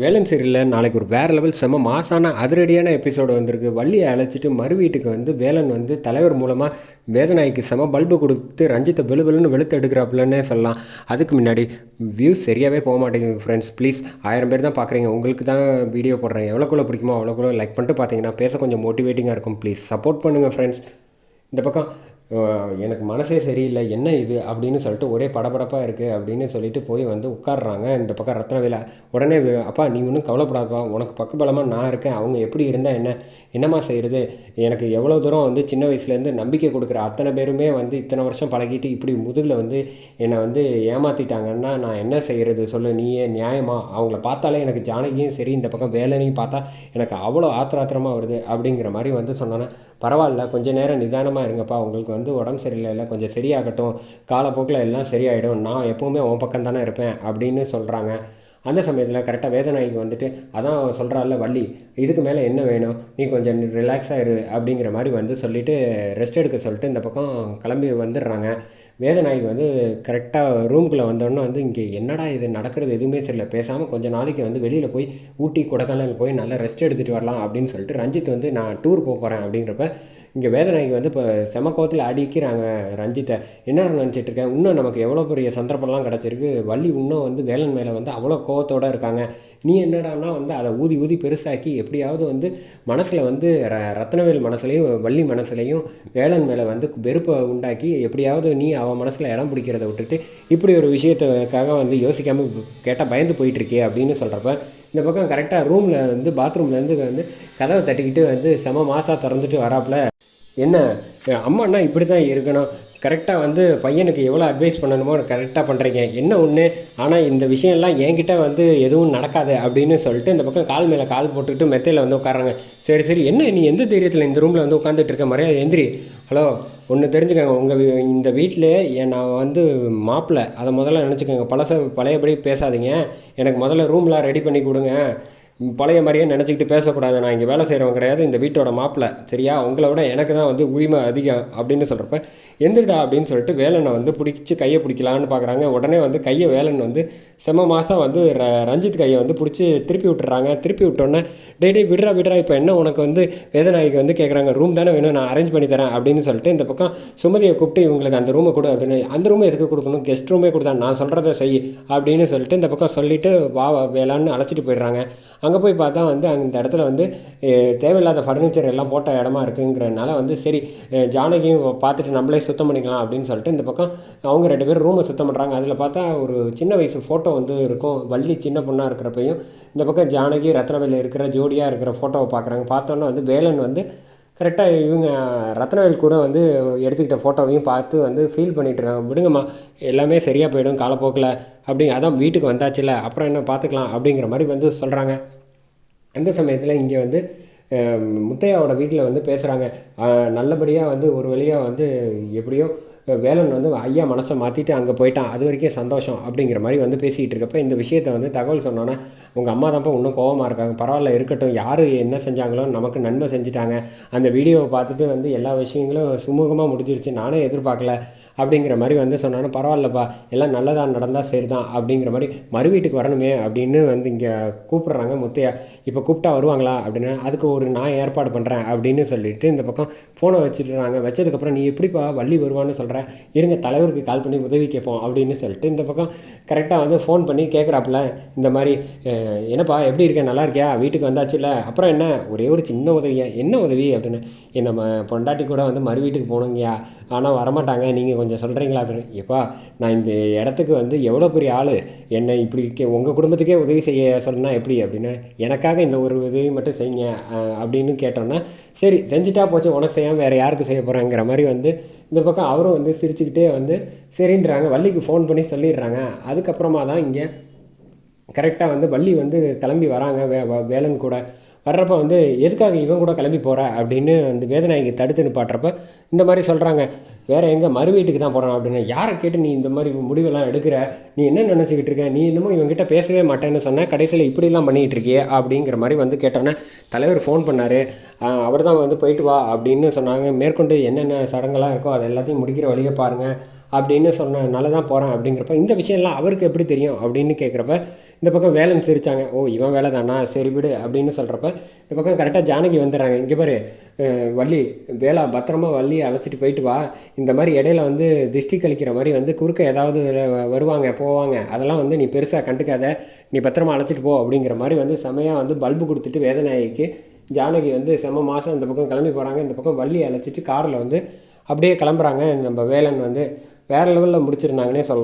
வேலன் சீரியலில் நாளைக்கு ஒரு வேறு லெவல் செம்ம மாசான அதிரடியான எபிசோடு வந்திருக்கு. வள்ளியை அழைச்சிட்டு மறு வீட்டுக்கு வந்து வேலன் வந்து தலைவர் மூலமாக வேதநாய்க்கு செம பல்பு கொடுத்து ரஞ்சித்தை வெளுவெலுன்னு வெளுத்து எடுக்கிறாப்புலன்னே சொல்லலாம். அதுக்கு முன்னாடி வியூஸ் சரியாகவே போக மாட்டேங்குது ஃப்ரெண்ட்ஸ் ப்ளீஸ் ஆயிரம் பேர் தான் பார்க்குறீங்க உங்களுக்கு தான் வீடியோ போடுறேன். எவ்வளோக்குள்ள பிடிக்குமோ அவ்வளோக்குள்ள லைக் பண்ணிட்டு பார்த்தீங்கன்னா பேச கொஞ்சம் மோட்டிவேட்டிங்காக இருக்கும். ப்ளீஸ் சப்போர்ட் பண்ணுங்கள் ஃப்ரெண்ட்ஸ் இந்த பக்கம் எனக்கு மனசே சரியில்லை என்ன இது? அப்படின்னு சொல்லிட்டு ஒரே படபடப்பாக இருக்குது அப்படின்னு சொல்லிட்டு போய் வந்து உட்காடுறாங்க இந்த பக்கம் ரத்னவேலா. உடனே அப்பா நீ ஒன்றும் கவலைப்படாதப்பா. உனக்கு பக்கபலமாக நான் இருக்கேன். அவங்க எப்படி இருந்தால் என்ன? என்னம்மா செய்கிறது எனக்கு எவ்வளோ தூரம் வந்து சின்ன வயசுலேருந்து நம்பிக்கை கொடுக்குற அத்தனை பேருமே வந்து இத்தனை வருஷம் பழகிட்டு இப்படி முதுகில் வந்து என்னை வந்து ஏமாற்றிட்டாங்கன்னா நான் என்ன செய்கிறது சொல்லு நீயே நியாயமா? அவங்கள பார்த்தாலே எனக்கு ஜானகியும் சரி இந்த பக்கம் வேலனையும் பார்த்தா எனக்கு அவ்வளோ ஆத்திர ஆத்திரமாக வருது. அப்படிங்கிற மாதிரி வந்து சொன்னோன்னே பரவாயில்ல கொஞ்சம் நேரம் நிதானமாக இருங்கப்பா. உங்களுக்கு வந்து உடம்பு சரியில்லை கொஞ்சம் சரியாகட்டும். காலப்போக்கில் எல்லாம் சரியாயிடும். நான் எப்போவுமே உன் பக்கம் தானே இருப்பேன் அப்படின்னு சொல்கிறாங்க அந்த சமயத்தில் கரெக்டாக வேதநாய்க்கு வந்துட்டு அதான் சொல்கிறாள்ல வள்ளி இதுக்கு மேலே என்ன வேணும்? நீ கொஞ்சம் ரிலாக்ஸாக இரு அப்படிங்கிற மாதிரி வந்து சொல்லிவிட்டு ரெஸ்ட் எடுக்க சொல்லிட்டு இந்த பக்கம் கிளம்பி வந்துடுறாங்க. வேதநாயகி வந்து கரெக்டாக ரூம்குள்ளே வந்தோடனே வந்து இங்கே என்னடா இது நடக்கிறது எதுவுமே சரியில்லை பேசாமல் கொஞ்சம் நாளைக்கு வந்து வெளியில் போய் ஊட்டி கொடைக்கானல் போய் நல்லா ரெஸ்ட் எடுத்துகிட்டு வரலாம் அப்படின்னு சொல்லிட்டு ரஞ்சித் வந்து நான் டூர் போக போகிறேன் அப்படிங்கிறப்ப இங்கே வேதநாயகி வந்து இப்போ செம கோவத்தில் அடிக்கிறாங்க ரஞ்சித்தை. என்ன நினச்சிட்டு இருக்கேன் இன்னும் நமக்கு எவ்வளோ பெரிய சந்தர்ப்பம்லாம் கிடச்சிருக்கு. வள்ளி இன்னும் வந்து வேலன் மேலே வந்து அவ்வளோ கோவத்தோடு இருக்காங்க. நீ என்னடான்னா வந்து அதை ஊதி ஊதி பெருசாக்கி எப்படியாவது வந்து மனசில் வந்து ர ரத்னவேல் மனசுலையும் வள்ளி மனசுலையும் வேலன் மேலே வந்து வெறுப்பை உண்டாக்கி எப்படியாவது நீ அவன் மனசில் இடம் பிடிக்கிறத விட்டுட்டு இப்படி ஒரு விஷயத்துக்காக வந்து யோசிக்காமல் கேட்டால் பயந்து போயிட்டுருக்கே அப்படின்னு சொல்கிறப்ப இந்த பக்கம் கரெக்டாக ரூமில் வந்து பாத்ரூம்லேருந்து வந்து கதவை தட்டிக்கிட்டு வந்து செம மாசாக திறந்துட்டு வராப்புல. என்ன? அம்மானா இப்படி தான் இருக்கணும். கரெக்டாக வந்து பையனுக்கு எவ்வளோ அட்வைஸ் பண்ணணுமோ கரெக்டாக பண்ணுறீங்க என்ன ஒன்று ஆனால் இந்த விஷயம்லாம் என்கிட்ட வந்து எதுவும் நடக்காது அப்படின்னு சொல்லிட்டு இந்த பக்கம் கால் மேலே கால் போட்டுக்கிட்டு மெத்தையில் வந்து உட்காராங்க சரி சரி. என்ன? நீ எந்த தைரியத்தில் இந்த ரூமில் வந்து உட்காந்துட்டு இருக்க? மரியாதை எந்திரி. ஹலோ ஒன்று தெரிஞ்சுக்கோங்க உங்கள் இந்த வீட்டில் என் நான் வந்து மாப்பிள்ளை அதை முதல்ல நினச்சிக்கோங்க. பழச பழையபடி பேசாதீங்க. எனக்கு முதல்ல ரூம்லாம் ரெடி பண்ணி கொடுங்க. பழைய மாதிரியே நினச்சிக்கிட்டு பேசக்கூடாது. நான் இங்கே வேலை செய்கிறவன் கிடையாது இந்த வீட்டோட மாப்பிள்ளை சரியா? உங்களை விட எனக்கு தான் வந்து உரிமை அதிகம் அப்படின்னு சொல்கிறப்ப எந்திரிடா அப்படின்னு சொல்லிட்டு வேலனை வந்து பிடிச்சி கையை பிடிக்கலான்னு பார்க்குறாங்க உடனே வந்து கையை வேலன் வந்து செம மாதம் வந்து ர ரஞ்சித் கையை வந்து பிடிச்சி திருப்பி விட்டுறாங்க. திருப்பி விட்டோன்னே டே டே விடுறா விடுறா இப்போ என்ன உனக்கு வந்து வேதநாயகி வந்து கேட்குறாங்க ரூம் தானே வேணும் நான் அரேஞ்ச் பண்ணி தரேன் அப்படின்னு சொல்லிட்டு இந்த பக்கம் சுமதியை கூப்பிட்டு இவங்களுக்கு அந்த ரூமை கொடு அப்படின்னு அந்த ரூமை எதுக்கு கொடுக்கணும்? கெஸ்ட் ரூமே கொடுத்தா நான் சொல்கிறத செய் அப்படின்னு சொல்லிட்டு இந்த பக்கம் சொல்லிவிட்டு வா வா, அழைச்சிட்டு போயிடுறாங்க. அங்கே போய் பார்த்தா வந்து அங்கே இந்த இடத்துல வந்து தேவையில்லாத ஃபர்னிச்சர் எல்லாம் போட்ட இடமா இருக்குங்கிறதுனால வந்து சரி ஜானகியும் பார்த்துட்டு நம்மளே சுத்தம் பண்ணிக்கலாம் அப்படின்னு சொல்லிட்டு இந்த பக்கம் அவங்க ரெண்டு பேரும் ரூமை சுத்தம் பண்ணுறாங்க அதில் பார்த்தா ஒரு சின்ன வயசு ஃபோட்டோ வந்து இருக்கும். வள்ளி சின்ன பொண்ணாக இருக்கிறப்பையும் இந்த பக்கம் ஜானகி ரத்னவேலில் இருக்கிற ஜோடியாக இருக்கிற ஃபோட்டோவை பார்க்குறாங்க பார்த்தோன்னே வந்து வேலன் வந்து கரெக்டாக இவங்க ரத்னவேல் கூட வந்து எடுத்துக்கிட்ட ஃபோட்டோவையும் பார்த்து வந்து ஃபீல் பண்ணிகிட்ருக்காங்க விடுங்கம்மா எல்லாமே சரியாக போயிடும் காலப்போக்கில் அப்படி அதான் வீட்டுக்கு வந்தாச்சுல அப்புறம் என்ன பார்த்துக்கலாம் அப்படிங்கிற மாதிரி வந்து சொல்கிறாங்க அந்த சமயத்தில் இங்கே வந்து முத்தையாவோட வீட்டில் வந்து பேசுகிறாங்க நல்லபடியாக வந்து ஒரு வழியாக வந்து எப்படியோ வேலன் வந்து ஐயா மனசை மாற்றிட்டு அங்கே போயிட்டான். அது வரைக்கும் சந்தோஷம் அப்படிங்கிற மாதிரி வந்து பேசிக்கிட்டு இருக்கப்போ இந்த விஷயத்தை வந்து தகவல் சொன்னோன்னே உங்கள் அம்மா தான்ப்பா இன்னும் கோவமாக இருக்காங்க. பரவாயில்ல இருக்கட்டும். யார் என்ன செஞ்சாங்களோ நமக்கு நன்மை செஞ்சுட்டாங்க. அந்த வீடியோவை பார்த்துட்டு வந்து எல்லா விஷயங்களும் சுமூகமாக முடிஞ்சிருச்சு. நானே எதிர்பார்க்கல. அப்படிங்கிற மாதிரி வந்து சொன்னானே பரவாயில்லப்பா எல்லாம் நல்லதாக நடந்தால் சரி தான் அப்படிங்கிற மாதிரி மறு வீட்டுக்கு வரணுமே அப்படின்னு வந்து இங்கே கூப்பிட்றாங்க முத்தையா. இப்போ கூப்பிட்டா வருவாங்களா அப்படின்னா அதுக்கு ஒரு நான் ஏற்பாடு பண்ணுறேன் அப்படின்னு சொல்லிட்டு இந்த பக்கம் ஃபோனை வச்சுட்டுறாங்க வச்சதுக்கப்புறம் நீ எப்படிப்பா வள்ளி வருவான்னு சொல்கிறேன் இருங்க தலைவருக்கு கால் பண்ணி உதவி கேட்போம் அப்படின்னு சொல்லிட்டு இந்த பக்கம் கரெக்டாக வந்து ஃபோன் பண்ணி கேட்குறாப்புல இந்த மாதிரி என்னப்பா எப்படி இருக்க? நல்லா இருக்கியா? வீட்டுக்கு வந்தாச்சுல்ல அப்புறம் என்ன? ஒரே ஒரு சின்ன உதவியா? என்ன உதவி? அப்படின்னு இந்த நம்ம பொண்டாட்டி கூட வந்து மறு வீட்டுக்கு போனோங்கயா ஆனால் வரமாட்டாங்க நீங்கள் கொஞ்சம் சொல்கிறீங்களா அப்படின்னு? எப்பா நான் இந்த இடத்துக்கு வந்து எவ்வளோ பெரிய ஆள்? என்னை இப்படி கே உங்கள் குடும்பத்துக்கே உதவி செய்ய சொன்னா எப்படி அப்படின்னு? எனக்காக இந்த ஒரு உதவி மட்டும் செய்யுங்க அப்படின்னு கேட்டோன்னா சரி செஞ்சுட்டா போச்சு உனக்கு செய்யாமல் வேறு யாருக்கு செய்ய போகிறேங்கிற மாதிரி வந்து இந்த பக்கம் அவரும் வந்து சிரிச்சுக்கிட்டே வந்து சரின்றாங்க. வள்ளிக்கு ஃபோன் பண்ணி சொல்லிடுறாங்க. அதுக்கப்புறமா தான் இங்கே கரெக்டாக வந்து வள்ளி வந்து கிளம்பி வராங்க வே வேலன் கூட. வர்றப்ப வந்து எதுக்காக இவன் கூட கிளம்பி போகிற அப்படின்னு வந்து வேதநாயகி தடுத்து நிப்பாட்டுறப்ப இந்த மாதிரி சொல்கிறாங்க வேறு எங்கே மறு வீட்டுக்கு தான் போகிறான் அப்படின்னு யாரை கேட்டு நீ இந்த மாதிரி முடிவெல்லாம் எடுக்கிற? நீ என்ன நினச்சிக்கிட்டு இருக்க? நீ இன்னமும் இவங்ககிட்ட பேசவே மாட்டேன்னு சொன்ன கடைசியில் இப்படிலாம் பண்ணிகிட்டு இருக்கியே அப்படிங்கிற மாதிரி வந்து கேட்டோன்னே தலைவர் ஃபோன் பண்ணார். அவர் தான் வந்து போயிட்டு வா அப்படின்னு சொன்னாங்க. மேற்கொண்டு என்னென்ன சடங்கெல்லாம் இருக்கோ அது எல்லாத்தையும் முடிக்கிற வழியை பாருங்கள் அப்படின்னு சொன்னனால தான் போகிறேன் அப்படிங்கிறப்ப இந்த விஷயம்லாம் அவருக்கு எப்படி தெரியும் அப்படின்னு கேட்குறப்ப இந்த பக்கம் வேலன் சிரிச்சாங்க. ஓ இவன் வேலை தானா? சரி விடு அப்படின்னு சொல்கிறப்ப இந்த பக்கம் கரெக்டாக ஜானகி வந்துடுறாங்க. இங்கே பாரு வள்ளி வேலை பத்திரமா வள்ளி அழைச்சிட்டு போயிட்டு வா. இந்த மாதிரி இடையில வந்து திஷ்டி கழிக்கிற மாதிரி வந்து குறுக்க ஏதாவது வருவாங்க போவாங்க. அதெல்லாம் வந்து நீ பெருசாக கண்டுக்காத. நீ பத்திரமா அழைச்சிட்டு போ அப்படிங்கிற மாதிரி வந்து செமையாக வந்து பல்பு கொடுத்துட்டு வேதநாயகிக்கு ஜானகி வந்து செம மாதம் இந்த பக்கம் கிளம்பி போகிறாங்க இந்த பக்கம் வள்ளி அழைச்சிட்டு காரில் வந்து அப்படியே கிளம்புறாங்க. நம்ம வேலன் வந்து வேறு லெவலில் முடிச்சிருந்தாங்கன்னே சொல்லலாம்.